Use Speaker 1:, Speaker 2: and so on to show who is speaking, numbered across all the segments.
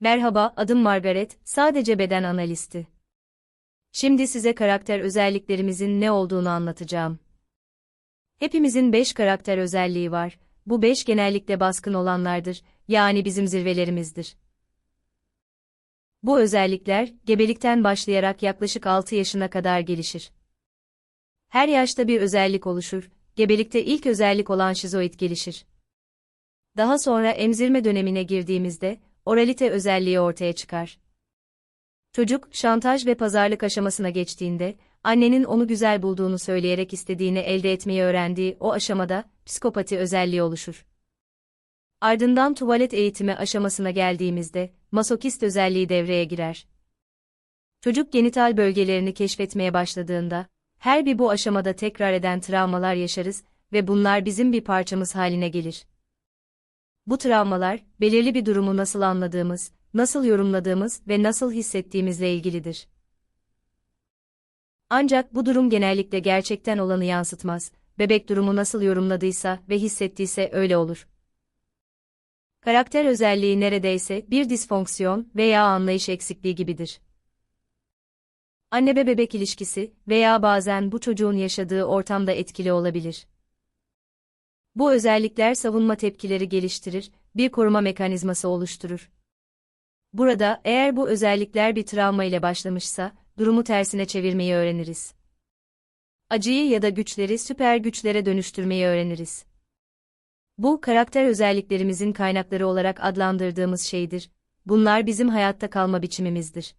Speaker 1: Merhaba, adım Margaret, sadece beden analisti. Şimdi size karakter özelliklerimizin ne olduğunu anlatacağım. Hepimizin 5 karakter özelliği var. Bu 5 genellikle baskın olanlardır, yani bizim zirvelerimizdir. Bu özellikler, gebelikten başlayarak yaklaşık 6 yaşına kadar gelişir. Her yaşta bir özellik oluşur, gebelikte ilk özellik olan şizoid gelişir. Daha sonra emzirme dönemine girdiğimizde, oralite özelliği ortaya çıkar. Çocuk, şantaj ve pazarlık aşamasına geçtiğinde, annenin onu güzel bulduğunu söyleyerek istediğini elde etmeyi öğrendiği o aşamada, psikopati özelliği oluşur. Ardından tuvalet eğitimi aşamasına geldiğimizde, masokist özelliği devreye girer. Çocuk genital bölgelerini keşfetmeye başladığında, her bir bu aşamada tekrar eden travmalar yaşarız ve bunlar bizim bir parçamız haline gelir. Bu travmalar, belirli bir durumu nasıl anladığımız, nasıl yorumladığımız ve nasıl hissettiğimizle ilgilidir. Ancak bu durum genellikle gerçekten olanı yansıtmaz, bebek durumu nasıl yorumladıysa ve hissettiyse öyle olur. Karakter özelliği neredeyse bir disfonksiyon veya anlayış eksikliği gibidir. Anne bebek ilişkisi veya bazen bu çocuğun yaşadığı ortamda etkili olabilir. Bu özellikler savunma tepkileri geliştirir, bir koruma mekanizması oluşturur. Burada, eğer bu özellikler bir travma ile başlamışsa, durumu tersine çevirmeyi öğreniriz. Acıyı ya da güçleri süper güçlere dönüştürmeyi öğreniriz. Bu, karakter özelliklerimizin kaynakları olarak adlandırdığımız şeydir. Bunlar bizim hayatta kalma biçimimizdir.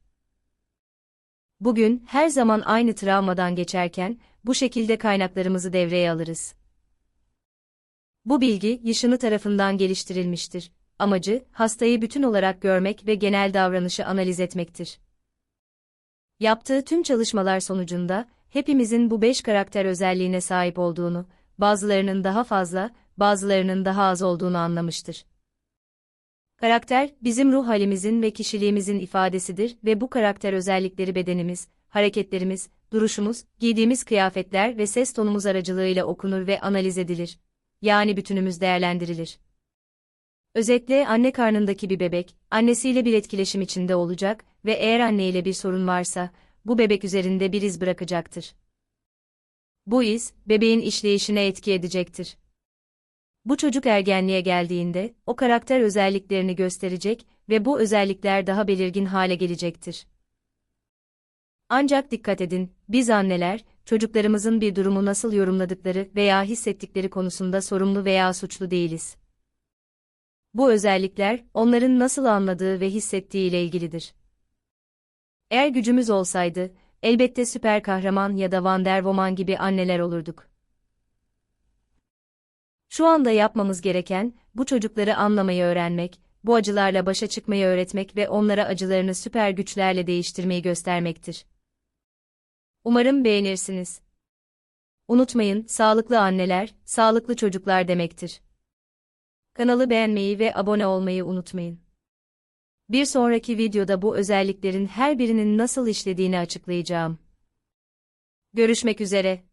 Speaker 1: Bugün, her zaman aynı travmadan geçerken, bu şekilde kaynaklarımızı devreye alırız. Bu bilgi, Yışını tarafından geliştirilmiştir. Amacı, hastayı bütün olarak görmek ve genel davranışı analiz etmektir. Yaptığı tüm çalışmalar sonucunda, hepimizin bu beş karakter özelliğine sahip olduğunu, bazılarının daha fazla, bazılarının daha az olduğunu anlamıştır. Karakter, bizim ruh halimizin ve kişiliğimizin ifadesidir ve bu karakter özellikleri bedenimiz, hareketlerimiz, duruşumuz, giydiğimiz kıyafetler ve ses tonumuz aracılığıyla okunur ve analiz edilir. Yani bütünümüz değerlendirilir. Özetle anne karnındaki bir bebek, annesiyle bir etkileşim içinde olacak ve eğer anneyle bir sorun varsa, bu bebek üzerinde bir iz bırakacaktır. Bu iz, bebeğin işleyişine etki edecektir. Bu çocuk ergenliğe geldiğinde, o karakter özelliklerini gösterecek ve bu özellikler daha belirgin hale gelecektir. Ancak dikkat edin, biz anneler, çocuklarımızın bir durumu nasıl yorumladıkları veya hissettikleri konusunda sorumlu veya suçlu değiliz. Bu özellikler, onların nasıl anladığı ve hissettiği ile ilgilidir. Eğer gücümüz olsaydı, elbette süper kahraman ya da Wonder Woman gibi anneler olurduk. Şu anda yapmamız gereken, bu çocukları anlamayı öğrenmek, bu acılarla başa çıkmayı öğretmek ve onlara acılarını süper güçlerle değiştirmeyi göstermektir. Umarım beğenirsiniz. Unutmayın, sağlıklı anneler, sağlıklı çocuklar demektir. Kanalı beğenmeyi ve abone olmayı unutmayın. Bir sonraki videoda bu özelliklerin her birinin nasıl işlediğini açıklayacağım. Görüşmek üzere.